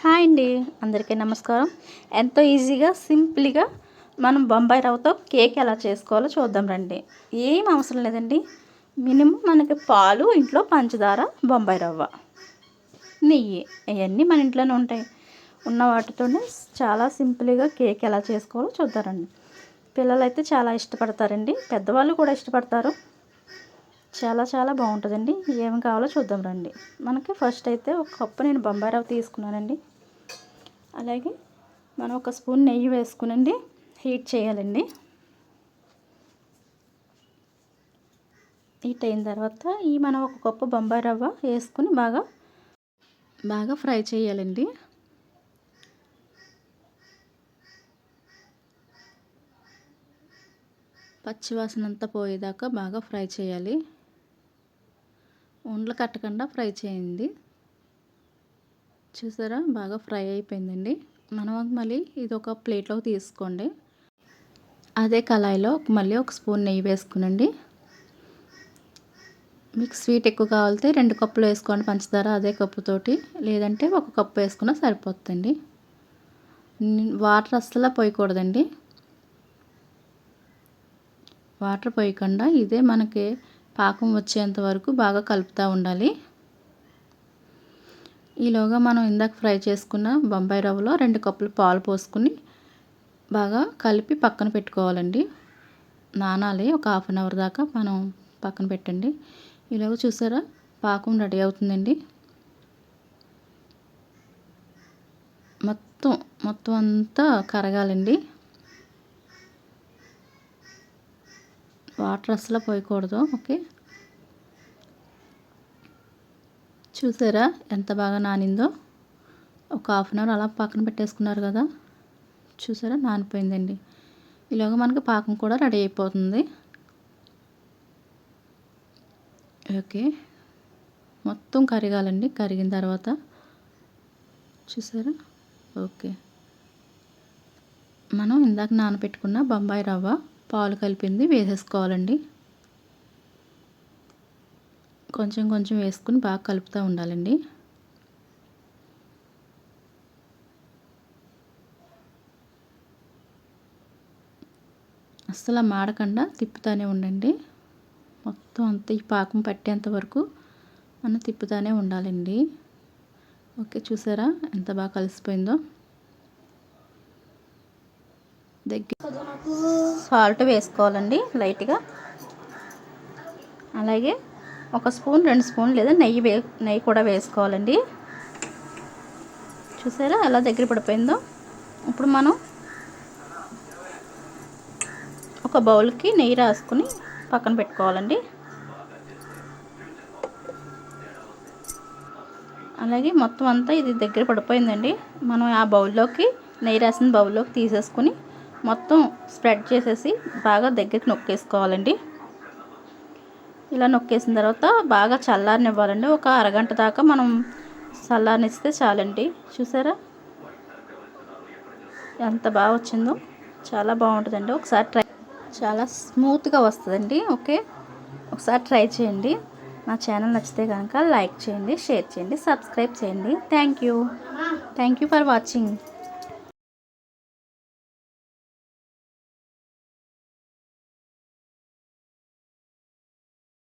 Hi అండి. అందరికీ నమస్కారం. ఎంతో ఈజీగా సింపుల్గా మనం బొంబాయి రవ్వతో కేక్ ఎలా చేసుకోవాలో చూద్దాం రండి. ఏం అవసరం లేదండి. మినిమం మనకి పాలు ఇంట్లో పంచదార బొంబాయి రవ్వ. నెయ్యి ఇవన్నీ మన ఇంట్లోనే ఉంటాయి. ఉన్న వాటితోనే చాలా సింపుల్గా కేక్ ఎలా చేసుకోవాలో చూద్దారండి పిల్లలైతే చాలా ఇష్టపడతారండి. పెద్దవాళ్ళు కూడా ఇష్టపడతారు. చాలా చాలా బాగుంటుందండి. ఏమి కావాలో చూద్దాం రండి. మనకి ఫస్ట్ అయితే ఒక కప్పు నేను బొంబాయి రవ్వ తీసుకున్నానండి. అలాగే మనం ఒక స్పూన్ నెయ్యి వేసుకునండి హీట్ చేయాలండి. హీట్ అయిన తర్వాత ఈ మనం ఒక కప్పు బొంబాయి రవ్వ వేసుకుని బాగా బాగా ఫ్రై చేయాలండి. పచ్చివాసన అంతా పోయేదాకా బాగా ఫ్రై చేయాలి. ఉండలు కట్టకుండా ఫ్రై చేయండి. చూసారా? బాగా ఫ్రై అయిపోయిందండి. మనం మళ్ళీ ఇది ఒక ప్లేట్లో తీసుకోండి. అదే కళాయిలో మళ్ళీ ఒక స్పూన్ నెయ్యి వేసుకునండి. మీకు స్వీట్ ఎక్కువ కావాలితే రెండు కప్పులు వేసుకోండి పంచదార అదే కప్పుతోటి లేదంటే ఒక కప్పు వేసుకున్నా సరిపోతుందండి. వాటర్ అస్సలు పోయకూడదండి. వాటర్ పోయకుండా ఇదే మనకి పాకం వచ్చేంత వరకు బాగా కలుపుతూ ఉండాలి. ఈలోగా మనం ఇందాక ఫ్రై చేసుకున్న బొంబాయి రవ్వలో రెండు కప్పులు పాలు పోసుకుని బాగా కలిపి పక్కన పెట్టుకోవాలండి. నానాలి ఒక హాఫ్ అన్ అవర్ దాకా మనం పక్కన పెట్టండి. ఈలోగా చూసారా? పాకం రెడీ అవుతుందండి. మొత్తం మొత్తం అంతా కరగాలండి. వాటర్ అసలు పోయకూడదు. ఓకే? చూసారా ఎంత బాగా నానిందో? ఒక హాఫ్ అన్ అవర్ అలా పక్కన పెట్టేసుకున్నారు కదా. చూసారా? నానిపోయిందండి. ఇలాగ మనకి పాకం కూడా రెడీ అయిపోతుంది. ఓకే. మొత్తం కరగాలండి. కరిగిన తర్వాత. చూసారా? ఓకే. మనం ఇందాక నానబెట్టుకున్న బొంబాయి రవ్వ పాలు కలిపింది వేసేసుకోవాలండి. కొంచెం కొంచెం వేసుకుని బాగా కలుపుతూ ఉండాలండి. అస్సలు మాడకుండా తిప్పుతూనే ఉండండి. మొత్తం అంత ఈ పాకం పట్టేంత వరకు మనం తిప్పుతూనే ఉండాలండి. ఓకే చూసారా ఎంత బాగా కలిసిపోయిందో? దగ్గర సాల్ట్ వేసుకోవాలండి లైట్గా. అలాగే ఒక స్పూన్ రెండు స్పూన్ లేదా నెయ్యి వే నెయ్యి కూడా వేసుకోవాలండి. చూసారా ఎలా దగ్గర పడిపోయిందో? ఇప్పుడు మనం ఒక బౌల్కి నెయ్యి రాసుకుని పక్కన పెట్టుకోవాలండి. అలాగే మొత్తం అంతా ఇది దగ్గర పడిపోయిందండి. మనం ఆ బౌల్లోకి నెయ్యి రాసిన బౌల్లోకి తీసేసుకుని మొత్తం స్ప్రెడ్ చేసేసి బాగా దగ్గరికి నొక్కేసుకోవాలండి. ఇలా నొక్కేసిన తర్వాత బాగా చల్లారనివ్వాలండి. ఒక అరగంట దాకా మనం చల్లారనిస్తే చాలండి. చూసారా? ఎంత బాగా వచ్చిందో. చాలా బాగుంటుందండి. ఒకసారి ట్రై చాలా స్మూత్గా వస్తుందండి. ఓకే? ఒకసారి ట్రై చేయండి. నా ఛానల్ నచ్చితే కనుక లైక్ చేయండి షేర్ చేయండి సబ్స్క్రైబ్ చేయండి. Thank you. Thank you for watching.